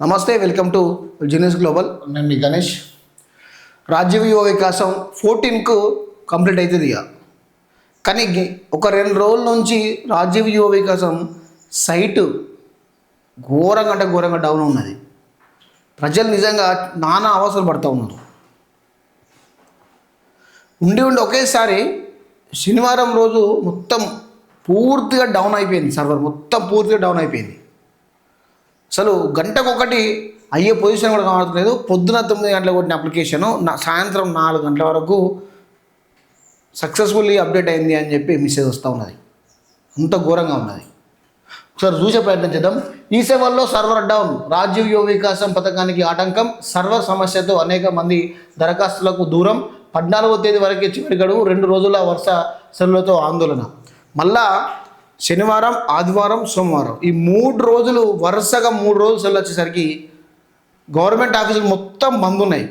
నమస్తే welcome to genius global. నేను మీ గణేష్. రాజ్య యువ వికాసం ఫోర్టీన్కు కంప్లీట్ అవుతుంది ఇక. కానీ ఒక రెండు రోజుల నుంచి రాజ్య యువ వికాసం సైటు ఘోరంగా అంటే ఘోరంగా డౌన్ ఉన్నది. ప్రజలు నిజంగా నానా అవసరం పడుతూ ఉన్నారు. ఉండి ఉండి ఒకేసారి శనివారం రోజు మొత్తం పూర్తిగా డౌన్ అయిపోయింది సర్వర్ మొత్తం పూర్తిగా డౌన్ అయిపోయింది. అసలు గంటకొకటి అయ్యే పొజిషన్ కూడా కనబడట్లేదు పొద్దున తొమ్మిది గంటలకు కొట్టిన అప్లికేషను నా సాయంత్రం నాలుగు గంటల వరకు సక్సెస్ఫుల్లీ అప్డేట్ అయింది అని చెప్పి మెసేజ్ వస్తూ ఉన్నది. అంత ఘోరంగా ఉన్నది. ఒకసారి చూసే ప్రయత్నం చేద్దాం. ఈ సేవల్లో సర్వర్ డౌన్ రాజీవ్ యువ వికాసం పథకానికి ఆటంకం సర్వర్ సమస్యతో అనేక మంది దరఖాస్తులకు దూరం పద్నాలుగో తేదీ వరకే చివరి గడువు రెండు రోజుల వరుస సెలవులతో ఆందోళన. మళ్ళా శనివారం ఆదివారం సోమవారం. ఈ మూడు రోజులు వరుసగా మూడు రోజులు సెలవు వచ్చేసరికి గవర్నమెంట్ ఆఫీసులు మొత్తం బంద్ ఉన్నాయి.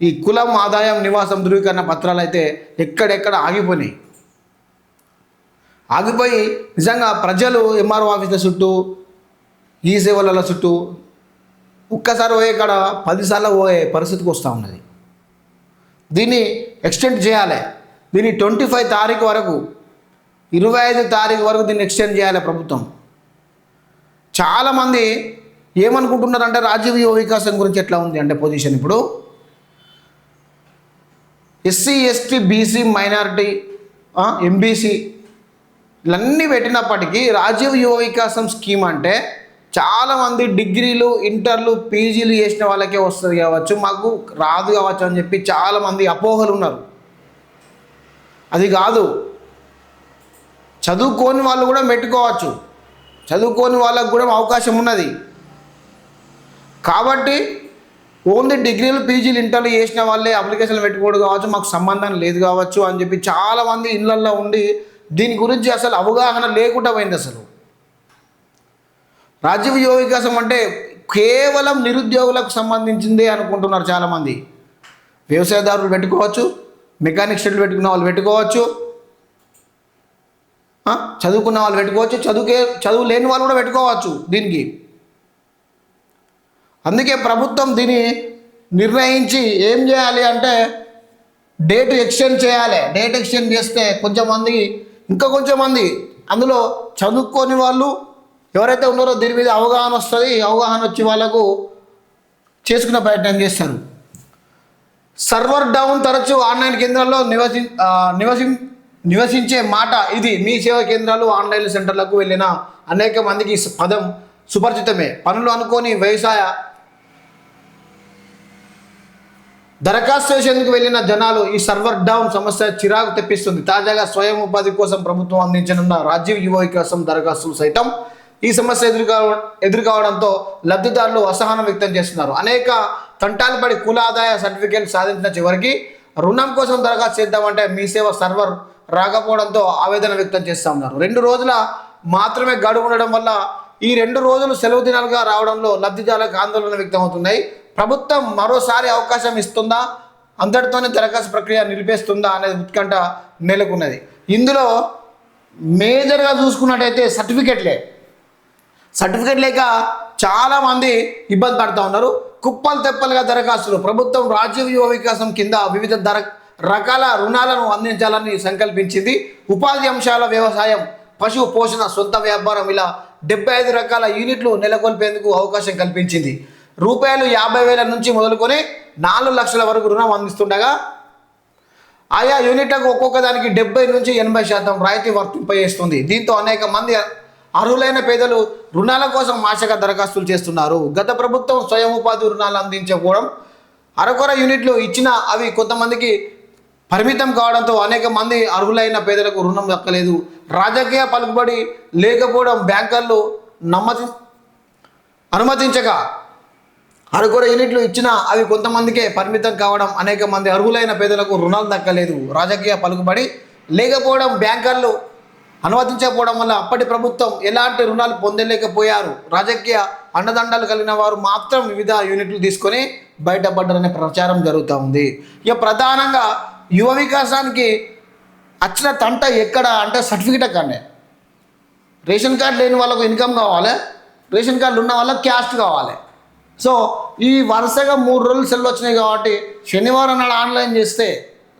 ఈ కులం ఆదాయం నివాసం ధృవీకరణ పత్రాలు అయితే ఎక్కడెక్కడ ఆగిపోయినాయి. ఆగిపోయి నిజంగా ప్రజలు ఎంఆర్ఓ ఆఫీసుల చుట్టూ ఈ సేవల చుట్టూ ఒక్కసారి పోయే కాడ పదిసార్లు పోయే పరిస్థితికి వస్తూ ఉన్నది. దీన్ని ఎక్స్టెండ్ చేయాలి. దీన్ని ట్వంటీ ఫైవ్ తారీఖు వరకు ఇరవై ఐదు తారీఖు వరకు దీన్ని ఎక్స్టెండ్ చేయాలి ప్రభుత్వం. చాలామంది ఏమనుకుంటున్నారంటే రాజ్య యువ వికాసం గురించి ఎట్లా ఉంది అంటే పొజిషన్ ఇప్పుడు. SC ST BC minority MBC ఇవన్నీ పెట్టినప్పటికీ రాజీవ్ యువ వికాసం స్కీమ్ అంటే చాలామంది డిగ్రీలు ఇంటర్లు పీజీలు చేసిన వాళ్ళకే వస్తుంది కావచ్చు మాకు రాదు కావచ్చు అని చెప్పి చాలామంది అపోహలు ఉన్నారు అది కాదు. చదువుకోని వాళ్ళు కూడా పెట్టుకోవచ్చు చదువుకోని వాళ్ళకు కూడా అవకాశం ఉన్నది. కాబట్టి ఓన్లీ డిగ్రీలు పీజీలు ఇంటర్లు చేసిన వాళ్ళే అప్లికేషన్లు పెట్టుకోడు కావచ్చు మాకు సంబంధం లేదు కావచ్చు అని చెప్పి చాలామంది ఇళ్ళల్లో ఉండి దీని గురించి అసలు అవగాహన లేకుండా పోయింది అసలు. రాజ్య యువ వికాసం అంటే కేవలం నిరుద్యోగులకు సంబంధించిందే అనుకుంటున్నారు చాలామంది. వ్యవసాయదారులు పెట్టుకోవచ్చు మెకానిక్ షెడ్లు పెట్టుకున్న వాళ్ళు పెట్టుకోవచ్చు చదువుకున్న వాళ్ళు పెట్టుకోవచ్చు చదువుకే చదువు లేని వాళ్ళు కూడా పెట్టుకోవచ్చు దీనికి. అందుకే ప్రభుత్వం దీన్ని నిర్ణయించి ఏం చేయాలి అంటే డేట్ ఎక్స్టెండ్ చేయాలి. డేట్ ఎక్స్టెండ్ చేస్తే కొంచెం మంది ఇంకా కొంచెం మంది. అందులో చదువుకోని వాళ్ళు ఎవరైతే ఉన్నారో దీని మీద అవగాహన వస్తుంది. అవగాహన వచ్చి వాళ్ళకు చేసుకునే ప్రయత్నం చేస్తారు. సర్వర్ డౌన్ తరచూ ఆన్లైన్ కేంద్రాల్లో నివసి నివసి నివసించే మాట ఇది మీ సేవా కేంద్రాలు ఆన్లైన్ సెంటర్లకు వెళ్ళిన అనేక మందికి పదం సుపరిచితమే. పనులు అనుకోని వ్యవసాయ దరఖాస్తు చేసేందుకు వెళ్ళిన జనాలు ఈ సర్వర్ డౌన్ సమస్య చిరాకు తెప్పిస్తుంది. తాజాగా స్వయం ఉపాధి కోసం ప్రభుత్వం అందించనున్న రాజీవ్ యువ వికాసం దరఖాస్తులు సైతం ఈ సమస్య ఎదురుగా ఎదురుకావడంతో లబ్ధిదారులు అసహనం వ్యక్తం చేస్తున్నారు. అనేక తంటాలు పడి కుల ఆదాయ సర్టిఫికేట్ సాధించిన చివరికి రుణం కోసం దరఖాస్తు చేద్దామంటే మీ సేవ సర్వర్ రాకపోవడంతో ఆవేదన వ్యక్తం చేస్తూ ఉన్నారు. రెండు రోజుల మాత్రమే గడువు ఉండడం వల్ల ఈ రెండు రోజులు సెలవు దినాలుగా రావడంలో లబ్ధిదారులకు ఆందోళన వ్యక్తమవుతున్నాయి. ప్రభుత్వం మరోసారి అవకాశం ఇస్తుందా? అందరితోనే దరఖాస్తు ప్రక్రియ నిలిపేస్తుందా అనేది ఉత్కంఠ నెలకొన్నది. ఇందులో మేజర్గా చూసుకున్నట్టయితే సర్టిఫికెట్లే. సర్టిఫికెట్ లేక చాలామంది ఇబ్బంది పడుతూ ఉన్నారు. కుప్పలు తెప్పలుగా దరఖాస్తులు. ప్రభుత్వం రాజ్య యువ వికాసం కింద వివిధ దర రకాల రుణాలను అందించాలని సంకల్పించింది. ఉపాధి అంశాల వ్యవసాయం పశు పోషణ సొంత వ్యాపారం ఇలా డెబ్బై ఐదు రకాల యూనిట్లు నెలకొల్పేందుకు అవకాశం కల్పించింది. రూపాయలు యాభై వేల నుంచి మొదలుకొని నాలుగు లక్షల వరకు రుణం అందిస్తుండగా ఆయా యూనిట్లకు ఒక్కొక్క దానికి డెబ్బై నుంచి ఎనభై శాతం రాయితీ వర్తింపజేస్తుంది. దీంతో అనేక మంది అర్హులైన పేదలు రుణాల కోసం ఆశగా దరఖాస్తులు చేస్తున్నారు. గత ప్రభుత్వం స్వయం ఉపాధి రుణాలు అందించకపోవడం అరకొర యూనిట్లు ఇచ్చిన అవి కొంతమందికి పరిమితం కావడంతో అనేక మంది అర్హులైన పేదలకు రుణం దక్కలేదు. రాజకీయ పలుకుబడి లేకపోవడం బ్యాంకర్లు నమ్మతి అనుమతించగా అరకొర యూనిట్లు ఇచ్చినా అవి కొంతమందికే పరిమితం కావడం అనేక మంది అర్హులైన పేదలకు రుణాలు దక్కలేదు. రాజకీయ పలుకుబడి లేకపోవడం బ్యాంకర్లు అనుమతించకపోవడం వల్ల అప్పటి ప్రభుత్వం ఎలాంటి రుణాలు పొందలేకపోయారు. రాజకీయ అండదండాలు కలిగిన వారు మాత్రం వివిధ యూనిట్లు తీసుకొని బయటపడ్డారనే ప్రచారం జరుగుతూ ఉంది. ఇక ప్రధానంగా యువ వికాసానికి వచ్చిన తంట ఎక్కడ అంటే సర్టిఫికెట్ అక్కడనే. రేషన్ కార్డు లేని వాళ్ళకు ఇన్కమ్ కావాలి రేషన్ కార్డు ఉన్న వాళ్ళకి క్యాస్ట్ కావాలి. సో ఈ వరుసగా మూడు రోజులు సెల్లు వచ్చినాయి కాబట్టి శనివారం నాడు ఆన్లైన్ చేస్తే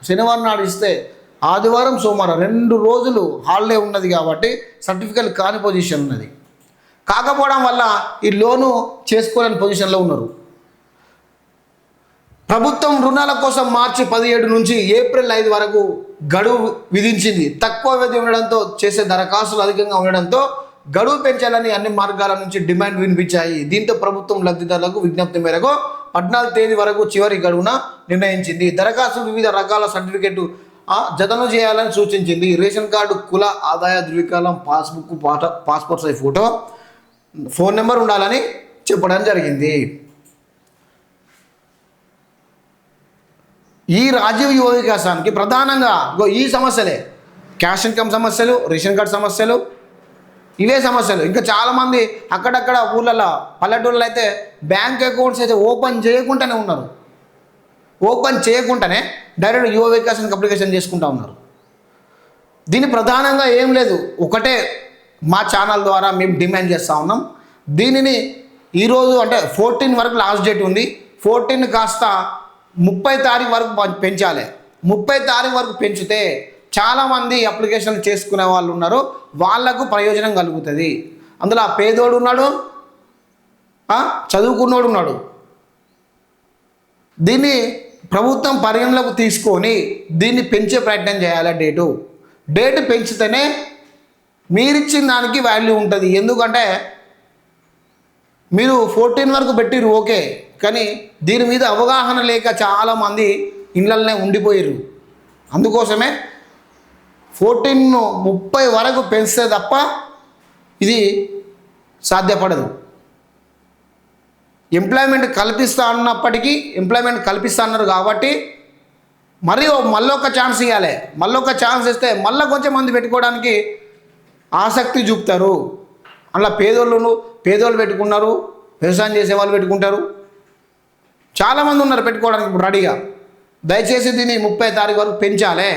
శనివారం నాడు ఇస్తే ఆదివారం సోమవారం రెండు రోజులు హాలిడే ఉన్నది కాబట్టి సర్టిఫికెట్ కాని పొజిషన్ ఉన్నది. కాకపోవడం వల్ల ఈ లోను చేసుకోలేని పొజిషన్లో ఉన్నారు. ప్రభుత్వం రుణాల కోసం మార్చి పదిహేడు నుంచి ఏప్రిల్ ఐదు వరకు గడువు విధించింది. తక్కువ వ్యవధి ఉండడంతో చేసే దరఖాస్తులు అధికంగా ఉండడంతో గడువు పెంచాలని అన్ని మార్గాల నుంచి డిమాండ్ వినిపించాయి. దీంతో ప్రభుత్వం లబ్ధిదారులకు విజ్ఞప్తి మేరకు పద్నాలుగు తేదీ వరకు చివరి గడువున నిర్ణయించింది. దరఖాస్తు వివిధ రకాల సర్టిఫికెట్ జతను చేయాలని సూచించింది. రేషన్ కార్డు కుల ఆదాయ ధృవీకరణం పాస్బుక్ పాట passport size photo phone number ఉండాలని చెప్పడం జరిగింది. ఈ రాజీవ్ యువ వికాసానికి ప్రధానంగా ఇగో ఈ సమస్యలే. క్యాష్ ఇన్కమ్ సమస్యలు రేషన్ కార్డ్ సమస్యలు ఇవే సమస్యలు. ఇంకా చాలామంది అక్కడక్కడ ఊళ్ళలో పల్లెటూళ్ళలో అయితే బ్యాంక్ అకౌంట్స్ అయితే ఓపెన్ చేయకుండానే ఉన్నారు. ఓపెన్ చేయకుండానే డైరెక్ట్ యువ వికాసానికి అప్లికేషన్ చేసుకుంటా ఉన్నారు. దీని ప్రధానంగా ఏం లేదు ఒకటే మా ఛానల్ ద్వారా మేము డిమాండ్ చేస్తూ ఉన్నాం. దీనిని ఈరోజు అంటే ఫోర్టీన్ వరకు లాస్ట్ డేట్ ఉంది. ఫోర్టీన్ కాస్త ముప్పై తారీఖు వరకు పెంచాలి. ముప్పై తారీఖు వరకు పెంచితే చాలామంది అప్లికేషన్లు చేసుకునే వాళ్ళు ఉన్నారు. వాళ్ళకు ప్రయోజనం కలుగుతుంది. అందులో ఆ పేదోడు ఉన్నాడు. చదువుకున్నోడు ఉన్నాడు. దీన్ని ప్రభుత్వం పరిగణలోకి తీసుకొని దీన్ని పెంచే ప్రయత్నం చేయాలి డేటు. డేటు పెంచితేనే మీరిచ్చిన దానికి వాల్యూ ఉంటుంది. ఎందుకంటే మీరు ఫోర్టీన్ వరకు పెట్టిరు ఓకే. కానీ దీని మీద అవగాహన లేక చాలామంది ఇళ్ళనే ఉండిపోయారు అందుకోసమే ఫోర్టీన్ ముప్పై వరకు పెంచితే తప్ప ఇది సాధ్యపడదు. ఎంప్లాయ్మెంట్ కల్పిస్తా అన్నప్పటికీ ఎంప్లాయ్మెంట్ కల్పిస్తా అన్నారు కాబట్టి మరి మళ్ళొక ఛాన్స్ ఇవ్వాలి మళ్ళొక ఛాన్స్ ఇస్తే మళ్ళీ కొంచెం మంది పెట్టుకోవడానికి ఆసక్తి చూపుతారు. అలా పేదోళ్ళను పేదోళ్ళు పెట్టుకున్నారు వ్యవసాయం చేసే వాళ్ళు పెట్టుకుంటారు. చాలామంది ఉన్నారు పెట్టుకోవడానికి ఇప్పుడు రెడీగా. దయచేసి దీన్ని ముప్పై తారీఖు వరకు పెంచాలి.